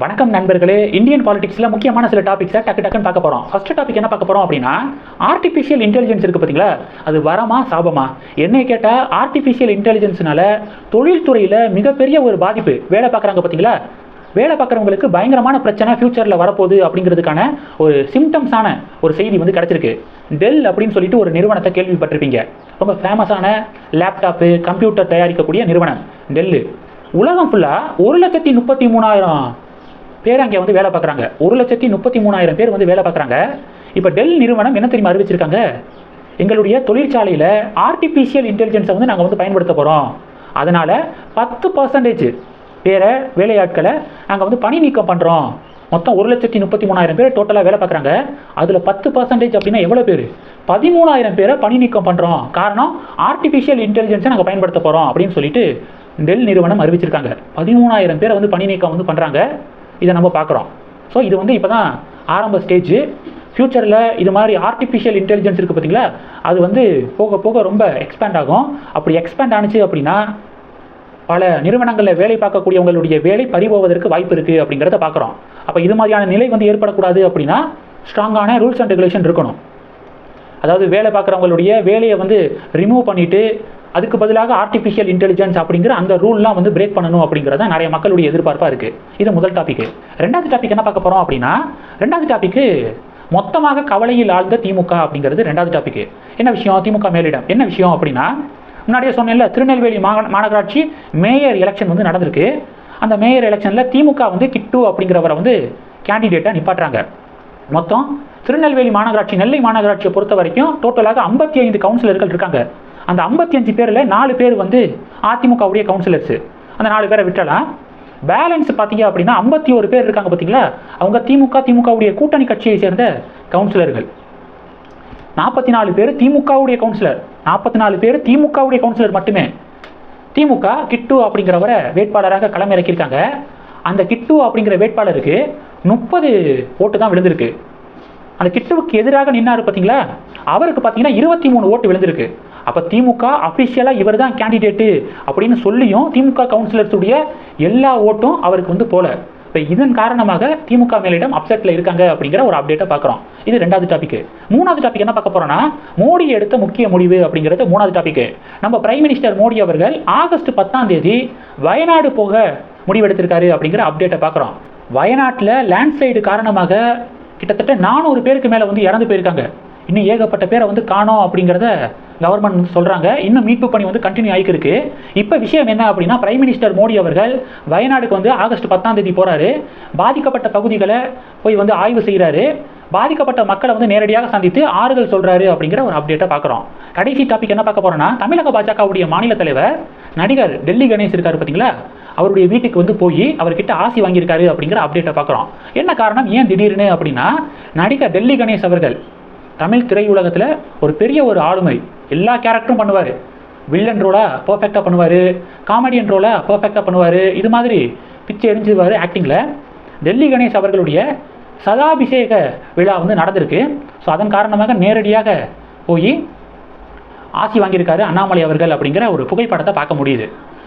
வணக்கம் நண்பர்களே. இந்தியன் பாலிடிக்ஸில் முக்கியமான சில டாபிக்ஸை டக்கு டக்குன்னு பார்க்க போகிறோம் ஃபர்ஸ்ட் டாபிக் என்ன பார்க்க போகிறோம் அப்படின்னா ஆர்டிஃபிஷியல் இன்டெலிஜென்ஸ் இருக்குது பார்த்தீங்களா? அது வரமா சாபமா? என்னை கேட்டால் ஆர்டிஃபிஷியல் இன்டெலிஜென்ஸ்னால தொழில்துறையில் மிகப்பெரிய ஒரு பாதிப்பு. வேலை பார்க்குறாங்க பார்த்தீங்களா? வேலை பார்க்குறவங்களுக்கு பயங்கரமான பிரச்சனை ஃப்யூச்சரில் வரப்போகுது அப்படிங்கிறதுக்கான ஒரு சிம்டம்ஸான ஒரு செய்தி வந்து கிடச்சிருக்கு. டெல் அப்படின்னு சொல்லிட்டு ஒரு நிறுவனத்தை கேள்விப்பட்டிருப்பீங்க. ரொம்ப ஃபேமஸான லேப்டாப்பு கம்ப்யூட்டர் தயாரிக்கக்கூடிய நிறுவனம் டெல்லு உலகம் ஃபுல்லாக ஒரு லட்சத்தி முப்பத்தி மூணாயிரம் பேர் அங்கே வந்து வேலை பார்க்குறாங்க. ஒரு லட்சத்தி முப்பத்தி மூணாயிரம் பேர் வந்து வேலை பார்க்குறாங்க. இப்போ டெல் நிறுவனம் என்ன தெரியுமா அறிவிச்சிருக்காங்க? எங்களுடைய தொழிற்சாலையில் ஆர்டிஃபிஷியல் இன்டெலிஜென்ஸை வந்து நாங்கள் வந்து பயன்படுத்த போகிறோம் அதனால் பத்து பர்சன்டேஜ் பேரை வேலையாட்களை நாங்கள் வந்து பணி நீக்கம் பண்ணுறோம் மொத்தம் ஒரு லட்சத்தி முப்பத்தி மூணாயிரம் பேர் டோட்டலாக வேலை பார்க்குறாங்க. அதில் பத்து பர்சன்டேஜ் அப்படின்னா எவ்வளோ பேர்? பதிமூணாயிரம் பேரை பணி நீக்கம் பண்ணுறோம் காரணம் ஆர்டிஃபிஷியல் இன்டெலிஜென்ஸை நாங்கள் பயன்படுத்த போகிறோம் அப்படின்னு சொல்லிட்டு டெல் நிறுவனம் அறிவிச்சிருக்காங்க. பதிமூணாயிரம் பேரை வந்து பணி நீக்கம் வந்து பண்ணுறாங்க இதை நம்ம பார்க்குறோம். ஸோ இது வந்து இப்போ தான் ஆரம்ப ஸ்டேஜ் ஃப்யூச்சரில் இது மாதிரி ஆர்டிஃபிஷியல் இன்டெலிஜென்ஸ் இருக்குது பார்த்தீங்களா அது வந்து போக போக ரொம்ப எக்ஸ்பேண்ட் ஆகும். அப்படி எக்ஸ்பேண்ட் ஆனிச்சு அப்படின்னா பல நிறுவனங்களில் வேலை பார்க்கக்கூடியவங்களுடைய வேலை பறிபோவதற்கு வாய்ப்பு இருக்குது அப்படிங்கிறத பார்க்குறோம். அப்போ இது மாதிரியான நிலை வந்து ஏற்படக்கூடாது அப்படின்னா ஸ்ட்ராங்கான ரூல்ஸ் அண்ட் ரெகுலேஷன் இருக்கணும். அதாவது வேலை பார்க்குறவங்களுடைய வேலையை வந்து ரிமூவ் பண்ணிவிட்டு அதுக்கு பதிலாக ஆர்டிஃபிஷியல் இன்டெலிஜென்ஸ் அப்படிங்கிற அந்த ரூல்லாம் வந்து பிரேக் பண்ணணும் அப்படிங்கிறத நிறைய மக்களுடைய எதிர்பார்ப்பாக இருக்குது இது முதல் டாபிக் ரெண்டாவது டாபிக் என்ன பார்க்க போகிறோம் அப்படின்னா ரெண்டாவது டாபிக்கு மொத்தமாக கவலையில் ஆழ்ந்த திமுக அப்படிங்கிறது ரெண்டாவது டாபிக் என்ன விஷயம்? திமுக மேலிடம். என்ன விஷயம் அப்படின்னா முன்னாடியே சொன்னேன்ல திருநெல்வேலி மாநக மாநகராட்சி மேயர் எலெக்ஷன் வந்து நடந்திருக்கு. அந்த மேயர் எலெக்ஷனில் திமுக வந்து கிட்டு அப்படிங்கிறவரை வந்து கேண்டிடேட்டாக நிப்பாட்டுறாங்க. மொத்தம் திருநெல்வேலி மாநகராட்சி நெல்லை மாநகராட்சியை பொறுத்த வரைக்கும் டோட்டலாக ஐம்பத்தி ஐந்து கவுன்சிலர்கள் இருக்காங்க. அந்த ஐம்பத்தி அஞ்சு பேரில் நாலு பேர் வந்து அதிமுகவுடைய கவுன்சிலர்ஸு அந்த நாலு பேரை விட்டலாம் பேலன்ஸ் பார்த்தீங்க அப்படின்னா ஐம்பத்தி ஒரு பேர் இருக்காங்க பார்த்தீங்களா அவங்க திமுக திமுகவுடைய கூட்டணி கட்சியை சேர்ந்த கவுன்சிலர்கள் நாற்பத்தி நாலு பேர் திமுகவுடைய கவுன்சிலர் நாற்பத்தி நாலு பேர் திமுகவுடைய கவுன்சிலர் மட்டுமே. திமுக கிட்டு அப்படிங்கிறவரை வேட்பாளராக களமிறக்கியிருக்காங்க. அந்த கிட்டு அப்படிங்கிற வேட்பாளருக்கு முப்பது ஓட்டு தான் விழுந்திருக்கு. அந்த கிட்டுவுக்கு எதிராக நின்னாரு பார்த்தீங்களா அவருக்கு பார்த்தீங்கன்னா இருபத்தி மூணு ஓட்டு விழுந்திருக்கு. அப்போ திமுக அஃபிஷியலாக இவர் தான் கேண்டிடேட்டு அப்படின்னு சொல்லியும் திமுக கவுன்சிலர்ஸுடைய எல்லா ஓட்டும் அவருக்கு வந்து போல. இப்போ இதன் காரணமாக திமுக மேலிடம் அப்செட்டில் இருக்காங்க அப்படிங்கிற ஒரு அப்டேட்டை பார்க்குறோம் இது ரெண்டாவது டாபிக் மூணாவது டாபிக் என்ன பார்க்க போகிறோன்னா மோடி எடுத்த முக்கிய முடிவு அப்படிங்கிறது மூணாவது டாபிக் நம்ம பிரைம் மினிஸ்டர் மோடி அவர்கள் ஆகஸ்ட் பத்தாம் தேதி வயநாடு போக முடிவெடுத்திருக்காரு அப்படிங்கிற அப்டேட்டை பார்க்குறோம் வயநாட்டில் லேண்ட்ஸ்லைடு காரணமாக கிட்டத்தட்ட நானூறு பேருக்கு மேலே வந்து இறந்து போயிருக்காங்க. இன்னும் ஏகப்பட்ட பேரை வந்து காணோம் அப்படிங்கிறத கவர்மெண்ட் வந்து சொல்கிறாங்க இன்னும் மீட்பு பணி வந்து கண்டினியூ ஆகிக்கு இருக்கு இப்போ விஷயம் என்ன அப்படின்னா பிரைம் மினிஸ்டர் மோடி அவர்கள் வயநாடுக்கு வந்து ஆகஸ்ட் பத்தாம் தேதி போகிறாரு பாதிக்கப்பட்ட பகுதிகளை போய் வந்து ஆய்வு செய்கிறாரு பாதிக்கப்பட்ட மக்களை வந்து நேரடியாக சந்தித்து ஆறுதல் சொல்கிறாரு அப்படிங்கிற ஒரு அப்டேட்டை பார்க்குறோம். கடைசி டாபிக் என்ன பார்க்க போகிறோன்னா தமிழக பாஜகவுடைய மாநில தலைவர் நடிகர் டெல்லி கணேஷ் இருக்காரு பார்த்தீங்களா? அவருடைய வீட்டுக்கு வந்து போய் அவர்கிட்ட ஆசி வாங்கியிருக்காரு அப்படிங்கிற அப்டேட்டை பார்க்குறோம். என்ன காரணம்? ஏன் திடீர்னு அப்படின்னா நடிகர் டெல்லி கணேஷ் அவர்கள் தமிழ் திரையுலகத்தில் ஒரு பெரிய ஒரு ஆளுமை. எல்லா கேரக்டரும் பண்ணுவார். வில்லன் ரோலாக பர்ஃபெக்டாக பண்ணுவார். காமெடியன் ரோலாக பர்ஃபெக்டாக பண்ணுவார். இது மாதிரி பிச்சை எரிஞ்சுவார் ஆக்டிங்கில் டெல்லி கணேஷ் அவர்களுடைய சதாபிஷேக விழா வந்து நடந்திருக்கு. ஸோ அதன் காரணமாக நேரடியாக போய் ஆசி வாங்கியிருக்காரு அண்ணாமலை அவர்கள் அப்படிங்கிற ஒரு புகைப்படத்தை பார்க்க முடியுது.